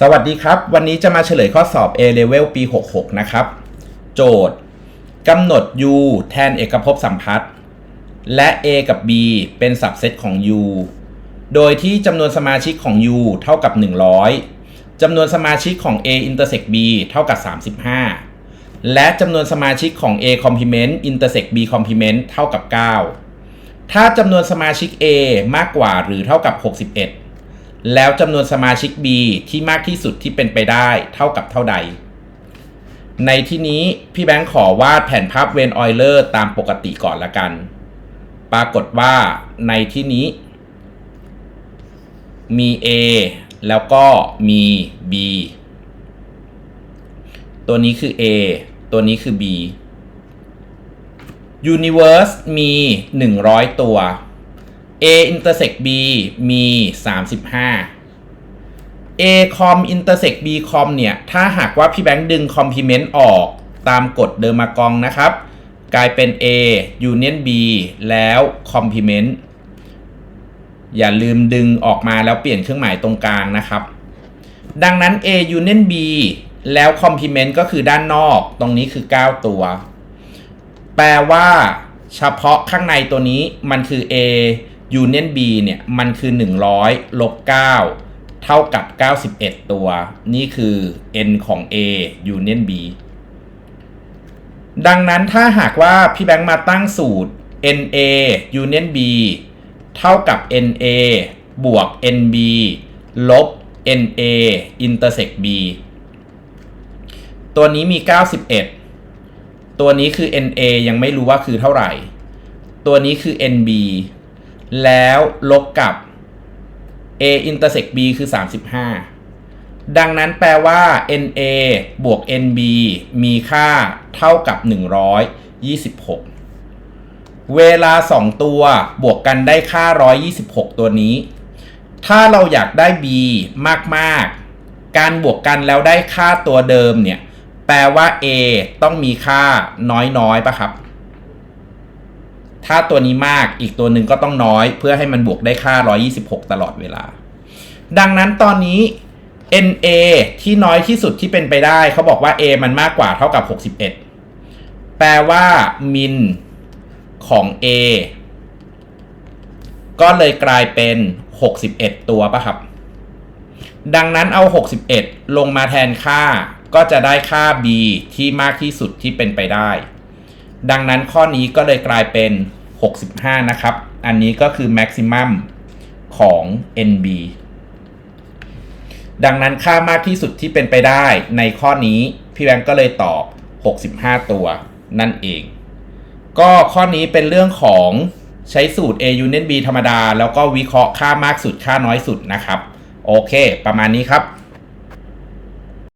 สวัสดีครับ วันนี้จะมาเฉลยข้อสอบ A Level ปี 66 นะครับ โจทย์กำหนด U แทนเอกภพสัมพัทธ์และ A กับ B เป็นสับเซตของ U โดยที่จำนวนสมาชิกของ U เท่ากับ 100จำนวนสมาชิกของ A intersect B เท่ากับ 35 และจำนวนสมาชิกของ A complement intersect B complement เท่ากับ 9 ถ้าจำนวนสมาชิก A มากกว่าหรือเท่ากับ 61 แล้วจำนวนสมาชิก B ที่มากที่สุดที่เป็นไปได้เท่ากับเท่าใด ในที่นี้พี่แบงค์ขอวาดแผนภาพเวนออยเลอร์ตามปกติก่อนละกัน ปรากฏว่าในที่นี้ มี A แล้วก็มี B ตัวนี้คือ A ตัวนี้คือ B Universe มี 100 ตัว A intersect B มี 35 A com intersect B com เนี่ย ถ้าหากว่าพี่แบงค์ดึง complement ออกตามกฎเดอร์มากองนะครับ กลายเป็น A union B แล้ว complement อย่าลืมดึงออกมาแล้วเปลี่ยนเครื่องหมายตรงกลางนะครับ ดังนั้น A union B แล้ว complement ก็คือด้านนอก ตรงนี้คือ 9 ตัว แปลว่าเฉพาะข้างในตัวนี้มันคือ A union B เนี่ยมันคือ 100ลบ9เท่ากับ 91 ตัว นี่คือ n ของ A union B ดังนั้นถ้าหากว่าพี่แบงค์มาตั้งสูตร NA union B เท่ากับ NA บวก NB ลบ NA intersect B ตัวนี้มี 91 ตัวนี้คือ NA ยังไม่รู้ว่าคือเท่าไหร่ ตัวนี้คือ NB แล้วลบกับ A intersect B คือ 35 ดังนั้นแปลว่า NA บวก NB มีค่าเท่ากับ 126 เวลา 2 ตัวบวกกันได้ค่า 126 ตัวนี้ ถ้าเราอยากได้ B มาก ๆ การบวกกันแล้วได้ค่าตัวเดิมเนี่ย แปลว่า A ต้องมีค่าน้อย ๆปะครับ ถ้าตัวนี้มากอีกตัวหนึ่งก็ต้องน้อย เพื่อให้มันบวกได้ค่า 126 ตลอดเวลา ดังนั้นตอนนี้ NA ที่น้อยที่สุดที่เป็นไปได้เขาบอกว่า A มันมากกว่าเท่ากับ 61 แปลว่ามินของ A ก็เลยกลายเป็น 61 ตัวปะครับ ดังนั้นเอา 61 ลงมาแทนค่า ก็จะได้ค่า b ที่มากที่สุดที่เป็นไปได้ ดังนั้นข้อนี้ก็เลยกลายเป็น 65 นะครับ อันนี้ก็คือ maximum ของ nb ดังนั้นค่ามากที่สุดที่เป็นไปได้ในข้อนี้พี่แบงก์ก็เลยตอบ 65 ตัวนั่นเอง ก็ข้อนี้เป็นเรื่องของใช้สูตร a union b ธรรมดา แล้วก็วิเคราะห์ค่ามากสุดค่าน้อยสุดนะครับ โอเค ประมาณนี้ครับ